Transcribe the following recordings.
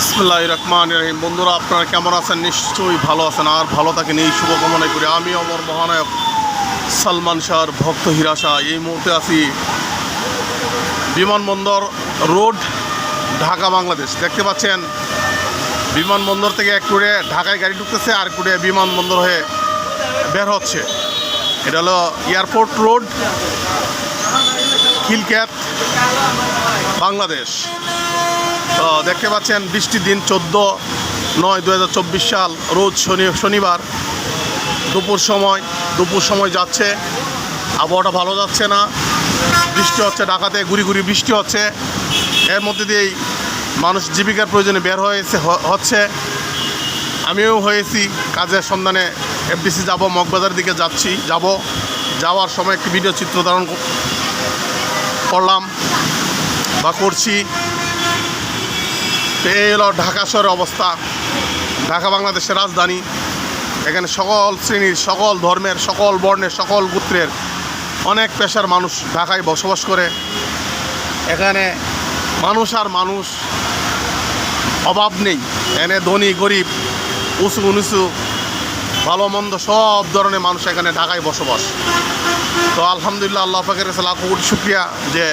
বিসমুল্লাহ রহমান রহিম। বন্ধুরা, আপনারা কেমন আছেন? নিশ্চয়ই ভালো আছেন। আর ভালো থাকেন। এই শুভকামনা করি। আমি অমর মহানায়ক সালমান শাহর ভক্ত হিরাশা এই মুহূর্তে আছি বিমানবন্দর রোড, ঢাকা, বাংলাদেশ। দেখতে পাচ্ছেন, বিমানবন্দর থেকে এক টুরে ঢাকায় গাড়ি ঢুকতেছে, আর টুরে বিমানবন্দর হয়ে বের হচ্ছে। এটা হলো এয়ারপোর্ট রোড। খিলক্যাত বাংলাদেশ তো দেখতে পাচ্ছেন, বৃষ্টির দিন চোদ্দ নয় দু সাল, রোজ শনি শনিবার দুপুর সময় দুপুর সময় যাচ্ছে। আবহাওয়াটা ভালো যাচ্ছে না। বৃষ্টি হচ্ছে ঢাকাতে, গুড়ি গুড়ি বৃষ্টি হচ্ছে। এর মধ্যে দিয়েই মানুষ জীবিকার প্রয়োজনে বের হয়েছে হচ্ছে। আমিও হয়েছি, কাজের সন্ধানে এফডিসি যাব, মগবাজার দিকে যাচ্ছি, যাব। যাওয়ার সময় একটি ভিডিও চিত্র ধারণ করলাম বা করছি। তো এই হলো ঢাকা শহরের অবস্থা। ঢাকা বাংলাদেশের রাজধানী। এখানে সকল শ্রেণির, সকল ধর্মের, সকল বর্ণের, সকল গোত্রের অনেক পেশার মানুষ ঢাকায় বসবাস করে। এখানে মানুষ আর মানুষ অভাব নেই। এখানে ধনী, গরিব উঁচু নিচু ভালো মন্দ সব ধরনের মানুষ এখানে ঢাকায় বসবাস। তো আলহামদুলিল্লাহ আল্লাহ পাকের কাছে লাখ কোটি শুক্রিয়া যে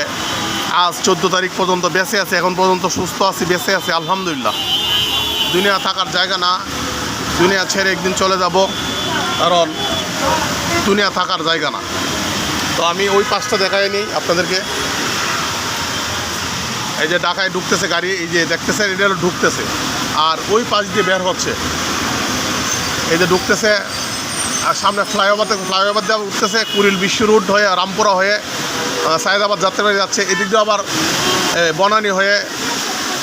আজ চোদ্দ তারিখ পর্যন্ত বেঁচে আছে, এখন পর্যন্ত সুস্থ আছি, বেঁচে আছি, আলহামদুলিল্লাহ। দুনিয়া থাকার জায়গা না, দুনিয়া ছেড়ে একদিন চলে যাব, কারণ দুনিয়া থাকার জায়গা না। তো আমি ওই পাশটা দেখাই নিই আপনাদেরকে। এই যে ঢাকায় ঢুকতেছে গাড়ি, এই যে দেখতেছেন, এটা ঢুকতেছে। আর ওই পাশ দিয়ে বের হচ্ছে। এই যে ঢুকতেছে সামনে ফ্লাইওভার থেকে ফ্লাইওভার দিয়ে উঠতেছে, কুড়িল বিশ্ব রুট হয়ে, রামপুরা হয়ে সায়েদাবাদ যাত্রাবাড়ি যাচ্ছে। এদিক দিয়ে আবার বনানী হয়ে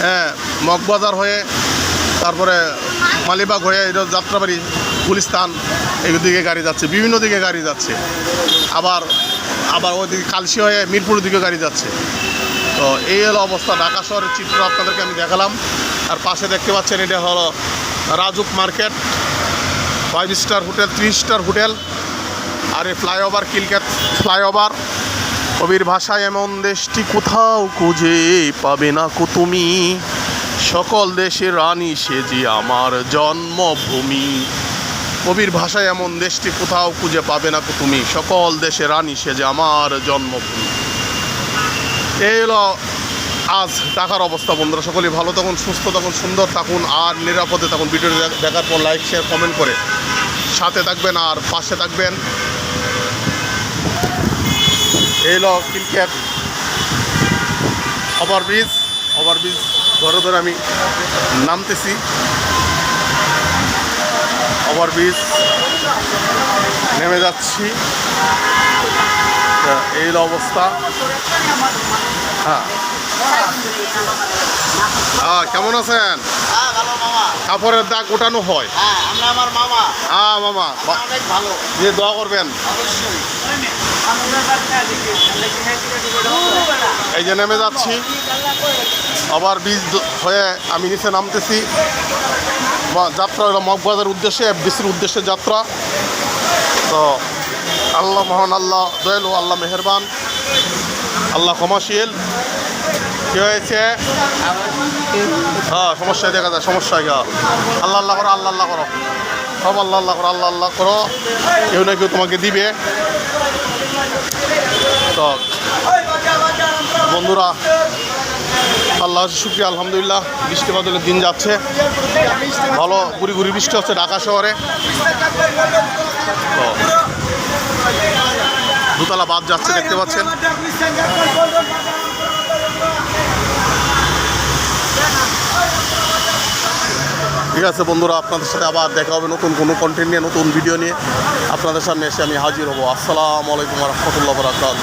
হ্যাঁ মগবাজার হয়ে, তারপরে মালিবাগ হয়ে এটা যাত্রাবাড়ি গুলিস্তান এই দিকে গাড়ি যাচ্ছে, বিভিন্ন দিকে গাড়ি যাচ্ছে। আবার আবার ওইদিকে কালসি হয়ে মিরপুর দিকে গাড়ি যাচ্ছে। তো এই হলো অবস্থা। ঢাকা শহরের চিত্র আপনাদেরকে আমি দেখালাম। আর পাশে দেখতে পাচ্ছেন, এটা হলো Rajuk market. Five star hotel, three star hotel, আর এই ফ্লাইওভার কিলক্যাত ফ্লাইওভার। কবির ভাষায় এমন দেশটি কোথাও খুঁজে পাবে না কো তুমি? সকল দেশের রানী সে যে আমার জন্মভূমি। কবির ভাষায় এমন দেশটি কোথাও খুঁজে পাবে না কো তুমি? সকল দেশের রানী সে যে আমার জন্মভূমি। এই হলো আজ টাকার অবস্থা বন্ধুরা। সকলেই ভালো থাকুন, সুস্থ থাকুন, সুন্দর থাকুন, আর নিরাপদে থাকুন। ভিডিওটি দেখার পর লাইক শেয়ার কমেন্ট করে সাথে থাকবেন আর পাশে থাকবেন। এই হলো ক্রিকেট ওভারব্রিজ। ওভারব্রিজ ধরে ধরে আমি নামতেছি। ওভারব্রিজ নেমে যাচ্ছি। এই অবস্থা। হ্যাঁ। হ্যাঁ কেমন আছেন? ভালো মামা। কাপড়ের দাগ ওঠানো হয়। হ্যাঁ আমরা আমার মামা। হ্যাঁ মামা। অনেক ভালো। যে দোয়া করবেন। অবশ্যই। এই যে নেমে যাচ্ছি। আবার বীজ হয়ে আমি নিচে নামতেছি। যাত্রা হলো মগবাজার উদ্দেশ্যে এফডিসির উদ্দেশ্যে যাত্রা। তো আল্লাহ মহান আল্লাহ দয়ালু আল্লাহ মেহেরবান। আল্লাহ ক্ষমাশীল। কী হয়েছে? হ্যাঁ দেখা আল্লাহ আল্লাহ করো, আল্লাহ আল্লাহ করো। সব করো, আল্লাহ আল্লাহ করো। কেউ তোমাকে দিবে। বন্ধুরা, আল্লাহ শুক্রিয়া, আলহামদুলিল্লাহ। বৃষ্টি বাদলের দিন যাচ্ছে। ভালো, গুড়ি গুড়ি বৃষ্টি হচ্ছে ঢাকা শহরে। দুতলা বাদ যাচ্ছে, দেখতে পাচ্ছেন। ঠিক আছে বন্ধুরা, আপনাদের সাথে আবার দেখা হবে নতুন কোনো কন্টেন্ট নিয়ে, নতুন ভিডিও নিয়ে। আপনাদের সামনে এসে আমি হাজির হব। আসসালামু আলাইকুম রহমতুল্লাহ বরাকাত